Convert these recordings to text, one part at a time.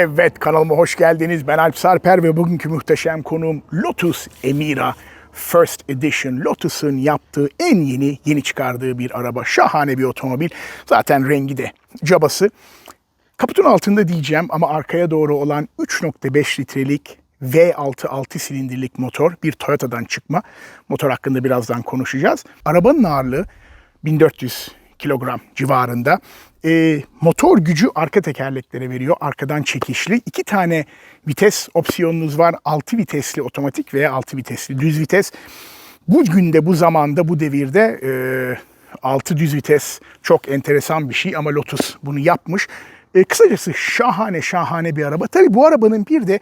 Evet kanalıma hoş geldiniz. Ben Alp Sarper ve bugünkü muhteşem konuğum Lotus Emira First Edition. Lotus'un yaptığı en yeni, yeni çıkardığı bir araba. Şahane bir otomobil. Zaten rengi de cabası. Kaputun altında diyeceğim ama arkaya doğru olan 3.5 litrelik V6 6 silindirlik motor bir Toyota'dan çıkma. Motor hakkında birazdan konuşacağız. Arabanın ağırlığı 1400 kilogram civarında. Ee, motor gücü arka tekerleklere veriyor. Arkadan çekişli. iki tane vites opsiyonunuz var. 6 vitesli otomatik veya 6 vitesli düz vites. Bugün de bu zamanda bu devirde e, 6 düz vites çok enteresan bir şey ama Lotus bunu yapmış. E, kısacası şahane şahane bir araba. Tabii bu arabanın bir de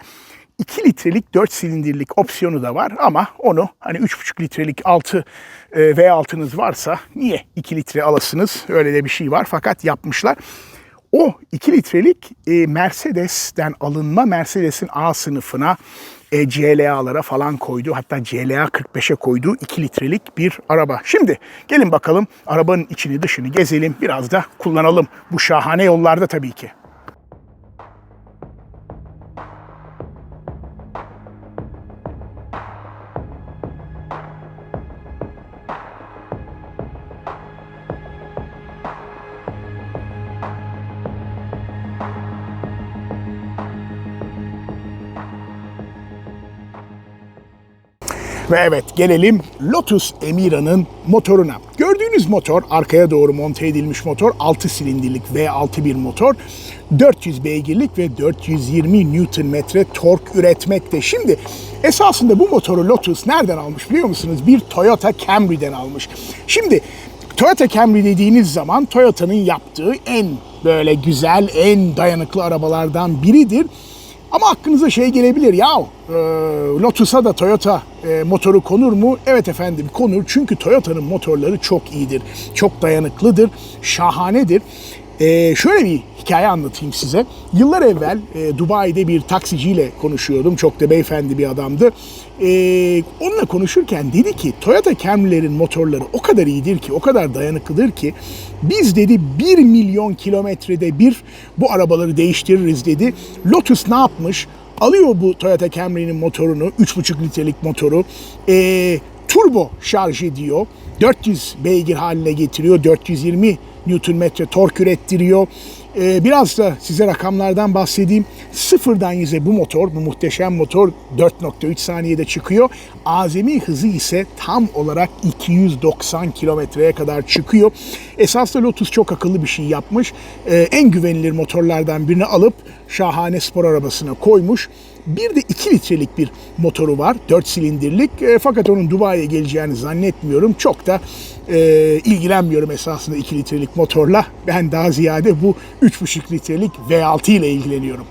2 litrelik 4 silindirlik opsiyonu da var ama onu hani 3,5 litrelik 6 e, V6'nız varsa niye 2 litre alasınız? Öyle de bir şey var fakat yapmışlar. O 2 litrelik e, Mercedes'ten alınma Mercedes'in A sınıfına e, CLA'lara falan koydu. Hatta CLA 45'e koyduğu 2 litrelik bir araba. Şimdi gelin bakalım arabanın içini dışını gezelim. Biraz da kullanalım. Bu şahane yollarda tabii ki. Ve evet gelelim Lotus Emira'nın motoruna. Gördüğünüz motor arkaya doğru monte edilmiş motor 6 silindirlik V6 bir motor. 400 beygirlik ve 420 Nm tork üretmekte. Şimdi esasında bu motoru Lotus nereden almış biliyor musunuz? Bir Toyota Camry'den almış. Şimdi Toyota Camry dediğiniz zaman Toyota'nın yaptığı en böyle güzel, en dayanıklı arabalardan biridir. Ama aklınıza şey gelebilir ya e, Lotus'a da Toyota e, motoru konur mu? Evet efendim konur çünkü Toyota'nın motorları çok iyidir. Çok dayanıklıdır, şahanedir. E, şöyle bir hikaye anlatayım size. Yıllar evvel e, Dubai'de bir taksiciyle konuşuyordum. Çok da beyefendi bir adamdı. E, onunla konuşurken dedi ki Toyota Camry'lerin motorları o kadar iyidir ki, o kadar dayanıklıdır ki biz dedi 1 milyon kilometrede bir bu arabaları değiştiririz dedi. Lotus ne yapmış? Alıyor bu Toyota Camry'nin motorunu, 3,5 litrelik motoru, e, turbo şarj ediyor. 400 beygir haline getiriyor. 420 Nm tork ürettiriyor. Ee, biraz da size rakamlardan bahsedeyim. Sıfırdan yüze bu motor, bu muhteşem motor 4.3 saniyede çıkıyor. Azami hızı ise tam olarak 290 kilometreye kadar çıkıyor. Esasında Lotus çok akıllı bir şey yapmış. Ee, en güvenilir motorlardan birini alıp şahane spor arabasına koymuş. Bir de 2 litrelik bir motoru var. 4 silindirlik. E, fakat onun Dubai'ye geleceğini zannetmiyorum. Çok da e, ilgilenmiyorum esasında 2 litrelik motorla. Ben daha ziyade bu 3,5 litrelik V6 ile ilgileniyorum.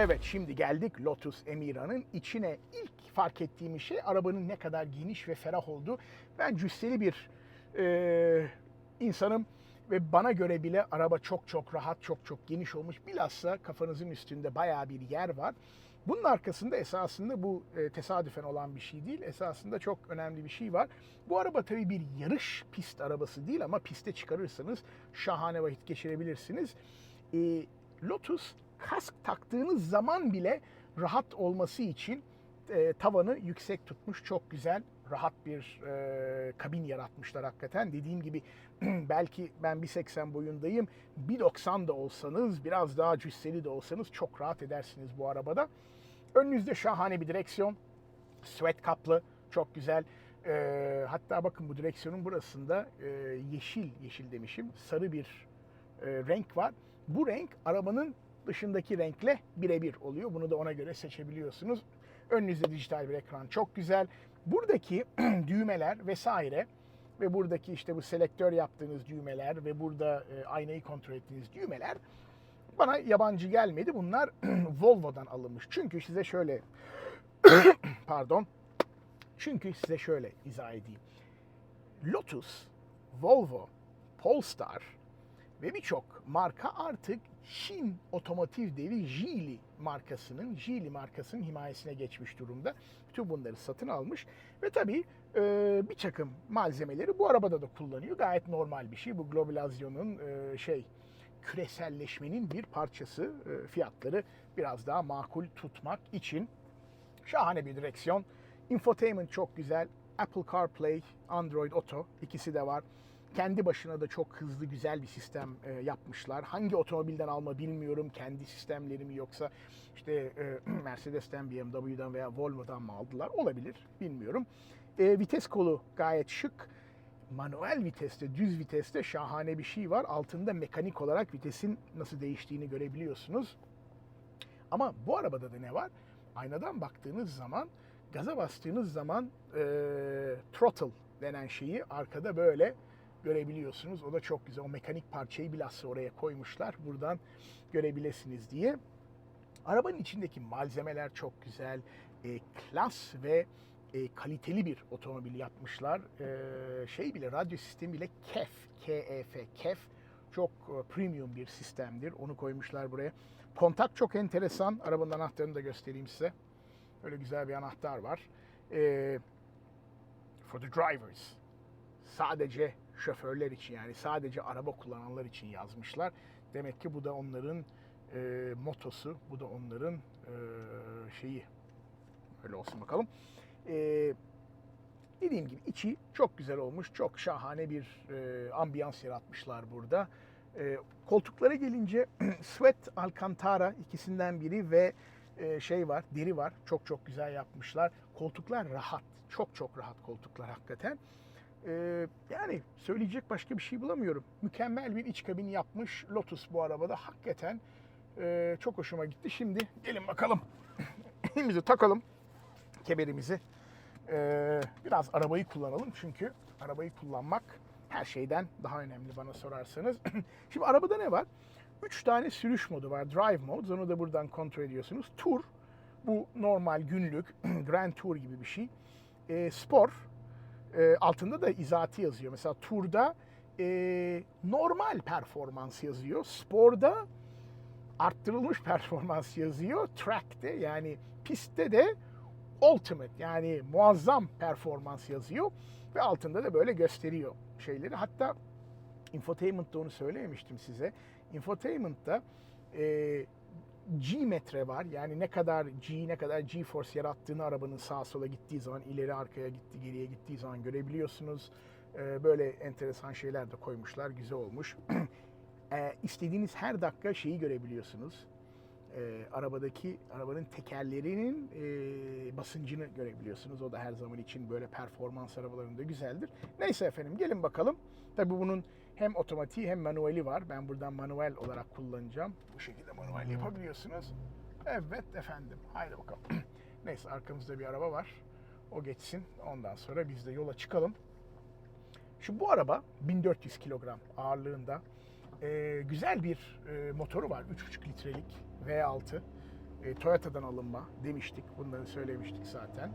Evet şimdi geldik Lotus Emira'nın içine. İlk fark ettiğim şey arabanın ne kadar geniş ve ferah olduğu. Ben cüsseli bir e, insanım ve bana göre bile araba çok çok rahat, çok çok geniş olmuş. Bilhassa kafanızın üstünde bayağı bir yer var. Bunun arkasında esasında bu e, tesadüfen olan bir şey değil. Esasında çok önemli bir şey var. Bu araba tabii bir yarış pist arabası değil ama piste çıkarırsanız şahane vakit geçirebilirsiniz. E, Lotus kask taktığınız zaman bile rahat olması için e, tavanı yüksek tutmuş. Çok güzel, rahat bir e, kabin yaratmışlar hakikaten. Dediğim gibi belki ben 1.80 boyundayım. 1.90 da olsanız, biraz daha cüsseli de olsanız çok rahat edersiniz bu arabada. Önünüzde şahane bir direksiyon. Sweat kaplı, çok güzel. E, hatta bakın bu direksiyonun burasında e, yeşil, yeşil demişim, sarı bir e, renk var. Bu renk arabanın dışındaki renkle birebir oluyor. Bunu da ona göre seçebiliyorsunuz. Önünüzde dijital bir ekran çok güzel. Buradaki düğmeler vesaire ve buradaki işte bu selektör yaptığınız düğmeler ve burada e, aynayı kontrol ettiğiniz düğmeler bana yabancı gelmedi. Bunlar Volvo'dan alınmış. Çünkü size şöyle pardon. Çünkü size şöyle izah edeyim. Lotus, Volvo, Polestar ve birçok marka artık Çin otomotiv devi Geely markasının, Geely markasının himayesine geçmiş durumda. Bütün bunları satın almış ve tabii e, bir takım malzemeleri bu arabada da kullanıyor. Gayet normal bir şey. Bu globalizasyonun e, şey küreselleşmenin bir parçası. E, fiyatları biraz daha makul tutmak için şahane bir direksiyon. Infotainment çok güzel. Apple CarPlay, Android Auto ikisi de var. Kendi başına da çok hızlı güzel bir sistem e, yapmışlar. Hangi otomobilden alma bilmiyorum. Kendi sistemleri mi yoksa işte e, Mercedes'ten, BMW'den veya Volvo'dan mı aldılar? Olabilir. Bilmiyorum. E, vites kolu gayet şık. Manuel viteste, düz viteste şahane bir şey var. Altında mekanik olarak vitesin nasıl değiştiğini görebiliyorsunuz. Ama bu arabada da ne var? Aynadan baktığınız zaman, gaza bastığınız zaman e, throttle denen şeyi arkada böyle görebiliyorsunuz. O da çok güzel. O mekanik parçayı bilhassa oraya koymuşlar. Buradan görebilirsiniz diye. Arabanın içindeki malzemeler çok güzel. E, klas ve e, kaliteli bir otomobil yapmışlar. E, şey bile radyo sistemi bile KEF, K-E-F, KEF çok e, premium bir sistemdir. Onu koymuşlar buraya. Kontak çok enteresan. Arabanın anahtarını da göstereyim size. Böyle güzel bir anahtar var. E, for the drivers. Sadece şoförler için yani sadece araba kullananlar için yazmışlar. Demek ki bu da onların e, motosu, bu da onların e, şeyi. Öyle olsun bakalım. E, dediğim gibi içi çok güzel olmuş, çok şahane bir e, ambiyans yaratmışlar burada. E, koltuklara gelince Sweat Alcantara ikisinden biri ve e, şey var, deri var. Çok çok güzel yapmışlar. Koltuklar rahat, çok çok rahat koltuklar hakikaten. Ee, yani söyleyecek başka bir şey bulamıyorum. Mükemmel bir iç kabin yapmış Lotus bu arabada. Hakikaten e, çok hoşuma gitti. Şimdi gelin bakalım. Elimizi takalım. Kemerimizi. Ee, biraz arabayı kullanalım çünkü arabayı kullanmak her şeyden daha önemli bana sorarsanız. Şimdi arabada ne var? 3 tane sürüş modu var. Drive mode. Onu da buradan kontrol ediyorsunuz. Tour. Bu normal günlük. Grand Tour gibi bir şey. Ee, spor e, altında da izahatı yazıyor. Mesela turda e, normal performans yazıyor. Sporda arttırılmış performans yazıyor. Track'te yani pistte de ultimate yani muazzam performans yazıyor. Ve altında da böyle gösteriyor şeyleri. Hatta infotainment'ta onu söylemiştim size. Infotainment'ta e, G metre var. Yani ne kadar G, ne kadar G force yarattığını arabanın sağa sola gittiği zaman, ileri arkaya gitti, geriye gittiği zaman görebiliyorsunuz. Ee, böyle enteresan şeyler de koymuşlar. Güzel olmuş. ee, istediğiniz her dakika şeyi görebiliyorsunuz. Ee, arabadaki, arabanın tekerlerinin e, basıncını görebiliyorsunuz. O da her zaman için böyle performans arabalarında güzeldir. Neyse efendim gelin bakalım. Tabii bunun hem otomatiği hem manueli var. Ben buradan manuel olarak kullanacağım. Bu şekilde manuel yapabiliyorsunuz. Evet efendim. Haydi bakalım. Neyse arkamızda bir araba var. O geçsin. Ondan sonra biz de yola çıkalım. Şu bu araba 1400 kilogram ağırlığında. Ee, güzel bir e, motoru var. 3,5 litrelik V6. E, Toyota'dan alınma demiştik. Bunları söylemiştik zaten.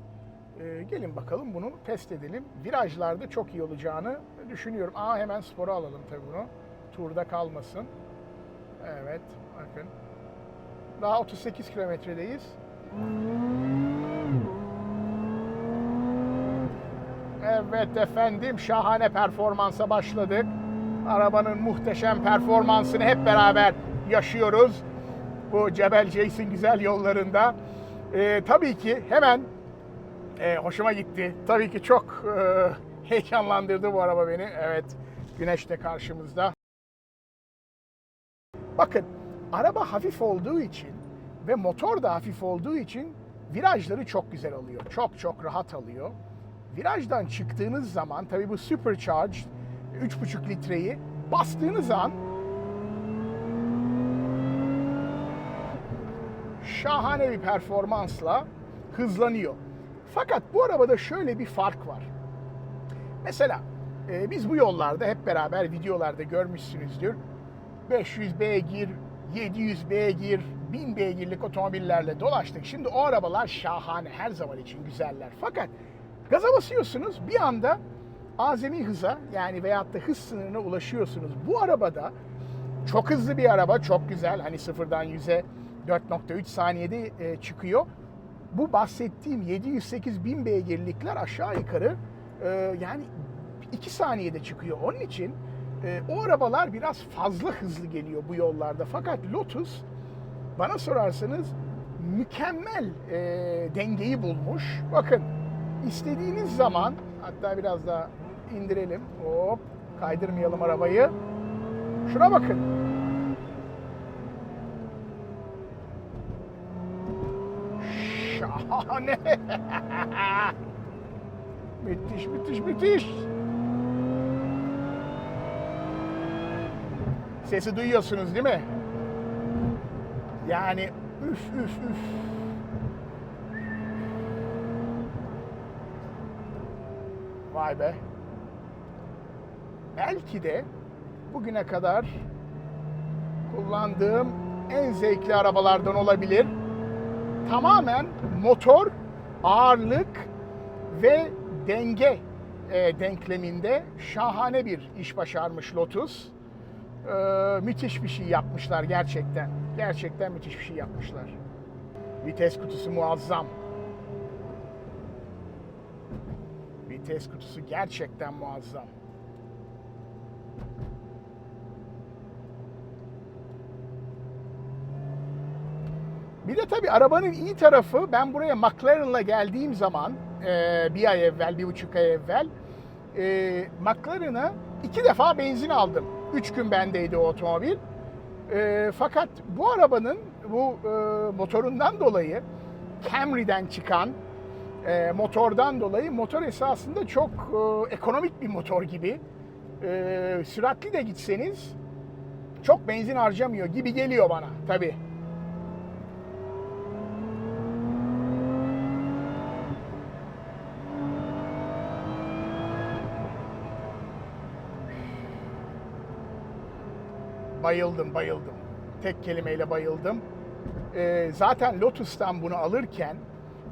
E, gelin bakalım bunu test edelim. Virajlarda çok iyi olacağını düşünüyorum. Aa hemen spora alalım tabii bunu. Turda kalmasın. Evet bakın. Daha 38 kilometredeyiz. Evet efendim şahane performansa başladık. Arabanın muhteşem performansını hep beraber yaşıyoruz. Bu Cebel Ceys'in güzel yollarında. Ee, tabii ki hemen e, hoşuma gitti. Tabii ki çok e, heyecanlandırdı bu araba beni. Evet, güneş de karşımızda. Bakın, araba hafif olduğu için ve motor da hafif olduğu için virajları çok güzel alıyor. Çok çok rahat alıyor. Virajdan çıktığınız zaman, tabii bu supercharged 3,5 litreyi bastığınız an şahane bir performansla hızlanıyor. Fakat bu arabada şöyle bir fark var. Mesela e, biz bu yollarda hep beraber videolarda görmüşsünüzdür. 500 beygir, 700 beygir, 1000 beygirlik otomobillerle dolaştık. Şimdi o arabalar şahane, her zaman için güzeller. Fakat gaza basıyorsunuz bir anda azami hıza yani veyahut da hız sınırına ulaşıyorsunuz. Bu arabada çok hızlı bir araba, çok güzel. Hani sıfırdan 100'e 4.3 saniyede e, çıkıyor. Bu bahsettiğim 708 bin beygirlikler aşağı yukarı e, yani 2 saniyede çıkıyor. Onun için e, o arabalar biraz fazla hızlı geliyor bu yollarda. Fakat Lotus bana sorarsanız mükemmel e, dengeyi bulmuş. Bakın istediğiniz zaman hatta biraz daha indirelim. Hop kaydırmayalım arabayı. Şuna bakın. Şahane. müthiş, müthiş, müthiş. Sesi duyuyorsunuz değil mi? Yani üf üf üf. Vay be. Belki de bugüne kadar kullandığım en zevkli arabalardan olabilir. Tamamen motor, ağırlık ve denge e, denkleminde şahane bir iş başarmış Lotus. Ee, müthiş bir şey yapmışlar gerçekten. Gerçekten müthiş bir şey yapmışlar. Vites kutusu muazzam. Vites kutusu gerçekten muazzam. Bir de tabii arabanın iyi tarafı ben buraya McLaren'la geldiğim zaman e, bir ay evvel, bir buçuk ay evvel e, McLaren'a iki defa benzin aldım. Üç gün bendeydi o otomobil. E, fakat bu arabanın bu e, motorundan dolayı Camry'den çıkan e, motordan dolayı motor esasında çok e, ekonomik bir motor gibi. E, süratli de gitseniz çok benzin harcamıyor gibi geliyor bana tabii. Bayıldım, bayıldım. Tek kelimeyle bayıldım. Ee, zaten Lotus'tan bunu alırken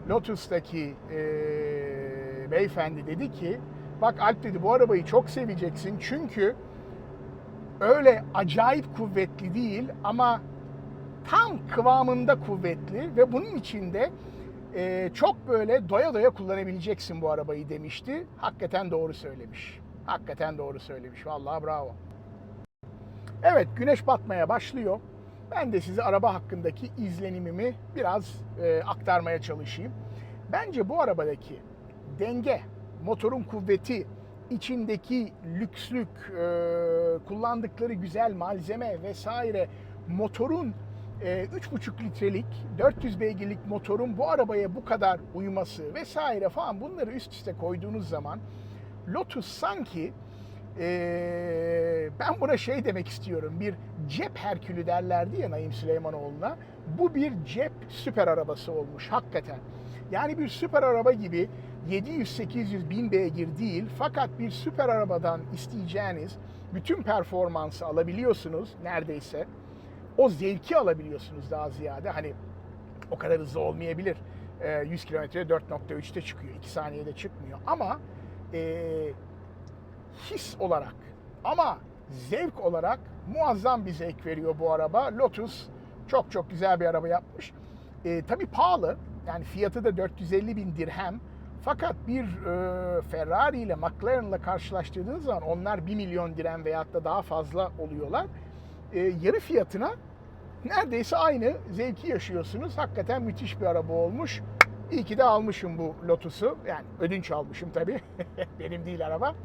Lotus'taki e, beyefendi dedi ki bak Alp dedi bu arabayı çok seveceksin çünkü öyle acayip kuvvetli değil ama tam kıvamında kuvvetli ve bunun içinde e, çok böyle doya doya kullanabileceksin bu arabayı demişti. Hakikaten doğru söylemiş. Hakikaten doğru söylemiş. Vallahi bravo. Evet güneş batmaya başlıyor. Ben de size araba hakkındaki izlenimimi biraz e, aktarmaya çalışayım. Bence bu arabadaki denge, motorun kuvveti, içindeki lükslük, e, kullandıkları güzel malzeme vesaire, motorun e, 3,5 litrelik 400 beygirlik motorun bu arabaya bu kadar uyuması vesaire falan bunları üst üste koyduğunuz zaman Lotus sanki ee, ben buna şey demek istiyorum. Bir cep Herkülü derlerdi ya Naim Süleymanoğlu'na. Bu bir cep süper arabası olmuş hakikaten. Yani bir süper araba gibi 700-800 bin beygir değil fakat bir süper arabadan isteyeceğiniz bütün performansı alabiliyorsunuz neredeyse. O zevki alabiliyorsunuz daha ziyade. Hani o kadar hızlı olmayabilir. Ee, 100 kilometre 4.3'te çıkıyor. 2 saniyede çıkmıyor. Ama ee, his olarak ama zevk olarak muazzam bir zevk veriyor bu araba. Lotus çok çok güzel bir araba yapmış. E, tabii pahalı. Yani fiyatı da 450 bin dirhem. Fakat bir e, Ferrari ile McLaren ile karşılaştırdığınız zaman onlar 1 milyon dirhem veyahut da daha fazla oluyorlar. E, yarı fiyatına neredeyse aynı zevki yaşıyorsunuz. Hakikaten müthiş bir araba olmuş. İyi ki de almışım bu Lotus'u. Yani ödünç almışım tabii. Benim değil araba.